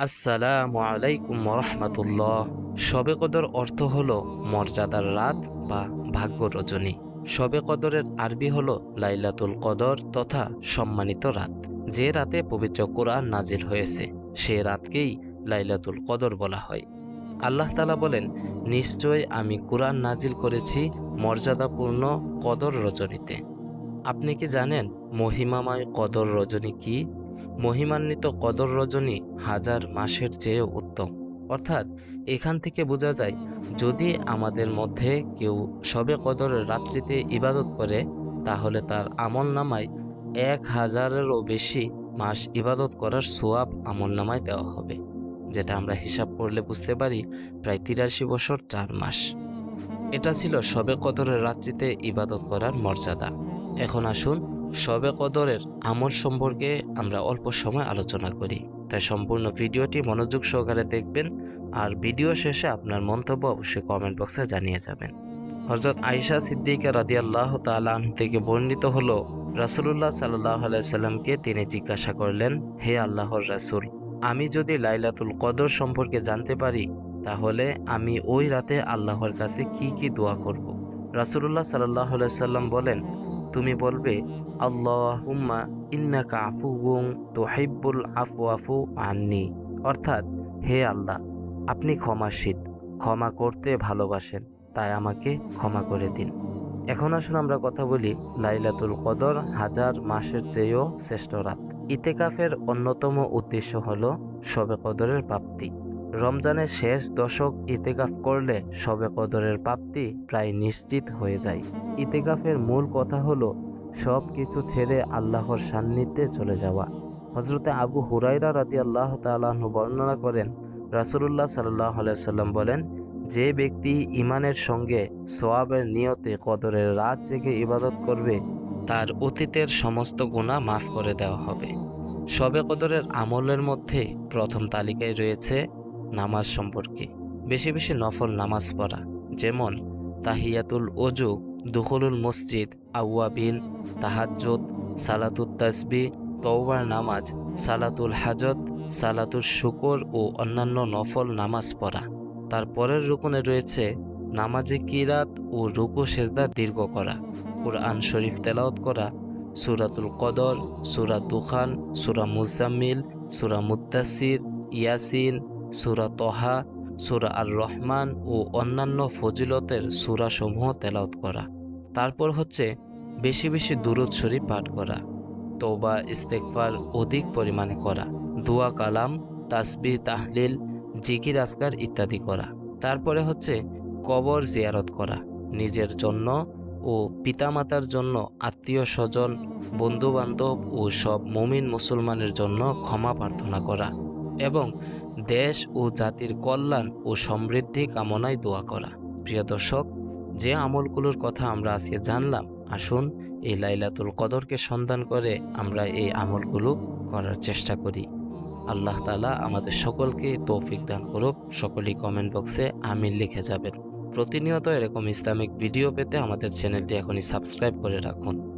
আসসালামু আলাইকুম রহমতুল্লাহ শবে কদর অর্থ হলো মর্যাদার রাত বা ভাগ্য রজনী। শবে কদরের আরবি হলো লাইলাতুল কদর তথা সম্মানিত রাত। যে রাতে পবিত্র কোরআন নাজিল হয়েছে, সে রাতকেই লাইলাতুল কদর বলা হয়। আল্লাহ তালা বলেন নিশ্চয় আমি কোরআন নাজিল করেছি মর্যাদাপূর্ণ কদর রজনীতে। আপনি কি জানেন মহিমাময় কদর রজনী কি? মহিমান্বিত কদর রজনী হাজার মাসের চেয়েও উত্তম। অর্থাৎ এখান থেকে বোঝা যায়, যদি আমাদের মধ্যে কেউ সবে কদরের রাত্রিতে ইবাদত করে, তাহলে তার আমল নামায় এক হাজারেরও বেশি মাস ইবাদত করার সোয়াব আমল নামায় দেওয়া হবে, যেটা আমরা হিসাব করলে বুঝতে পারি প্রায় তিরাশি বছর চার মাস। এটা ছিল সবে কদরের রাত্রিতে ইবাদত করার মর্যাদা। এখন আসুন শবে কদরের আমল সম্পর্কে আমরা অল্প সময় আলোচনা করি। তাই সম্পূর্ণ ভিডিওটি মনোযোগ সহকারে দেখবেন আর ভিডিও শেষে আপনার মন্তব্য অবশ্যই কমেন্ট বক্সে জানিয়ে যাবেন। হজরত আয়েশা সিদ্দিকা আল্লাহ তালাহ থেকে বর্ণিত হলো, রাসুলুল্লাহ সাল্লাহ সাল্লামকে তিনি জিজ্ঞাসা করলেন, হে আল্লাহর রাসূল, আমি যদি লাইলাতুল কদর সম্পর্কে জানতে পারি, তাহলে আমি ওই রাতে আল্লাহর কাছে কি কি দোয়া করব? রাসুলুল্লাহ সাল্লাহ সাল্লাম বলেন তুমি বলবে, আল্লাহুম্মা ইন্নাকা আফুগুং তোহাইব্বুল আফু আফু আননি। অর্থাৎ, হে আল্লাহ, আপনি ক্ষমাশীল, ক্ষমা করতে ভালোবাসেন, তাই আমাকে ক্ষমা করে দিন। এখন আসুন আমরা কথা বলি লাইলাতুল কদর, হাজার মাসের চেয়েও শ্রেষ্ঠ রাত। ইতেকাফের অন্যতম উদ্দেশ্য হল শবে কদরের প্রাপ্তি। রমজানের শেষ দশক ইতেকাফ করলে শবে কদরের প্রাপ্তি প্রায় নিশ্চিত হয়ে যায়। ইতেকাফের মূল কথা হলো সব কিছু ছেড়ে আল্লাহর সান্নিধ্যে চলে যাওয়া। হজরতে আবু হুরাইরা রাদি আল্লাহ তালাহ বর্ণনা করেন, রাসুলুল্লাহ সাল্লাহ সাল্লাম বলেন, যে ব্যক্তি ইমানের সঙ্গে সোয়াবের নিয়তে কদরের রাত জেগে ইবাদত করবে, তার অতীতের সমস্ত গুণা মাফ করে দেওয়া হবে। শবে কদরের আমলের মধ্যে প্রথম তালিকায় রয়েছে নামাজ সম্পর্কে। বেশি বেশি নফল নামাজ পড়া, যেমন তাহিয়াতুল অজু দুখলুল মসজিদ, আউয়াবিন, তাহাজ্জুদ সালাতুল তাসবি, তওবার নামাজ, সালাতুল হাজত সালাতুল শুকর ও অন্যান্য নফল নামাজ পড়া। তার পরের রুকনে রয়েছে নামাজে কিরাত ও রুকু সেজদা দীর্ঘ করা, কোরআন শরীফ তেলাওত করা, সুরাতুল কদর, সুরা দুখান সুরা মুজাম্মিল, সুরা মুত্তাসির ইয়াসিন সুরা তহা, সুরা আর রহমান ও অন্যান্য ফজিলতের সুরাসমূহ তেলাওত করা। তারপর হচ্ছে বেশি বেশি দুরুদ শরীফ পাঠ করা তৌবা ইস্তেকফার অধিক পরিমাণে করা, দোয়া কালাম তাসবি তাহলিল, জিকির আসকার ইত্যাদি করা। তারপরে হচ্ছে কবর জিয়ারত করা, নিজের জন্য ও পিতামাতার জন্য আত্মীয় স্বজন, বন্ধুবান্ধব ও সব মুমিন মুসলমানের জন্য ক্ষমা প্রার্থনা করা। এবং দেশ ও জাতির কল্যাণ ও সমৃদ্ধি কামনায় দোয়া করা। প্রিয় দর্শক, যে আমলগুলোর কথা আমরা আজকে জানলাম, আসুন এই লাইলাতুল কদরকে সন্ধান করে আমরা এই আমলগুলো করার চেষ্টা করি। আল্লাহ তালা আমাদের সকলকে তৌফিক দান করুক। সকলেই কমেন্ট বক্সে আমির লিখে যাবেন। প্রতিনিয়ত এরকম ইসলামিক ভিডিও পেতে আমাদের চ্যানেলটি এখনই সাবস্ক্রাইব করে রাখুন।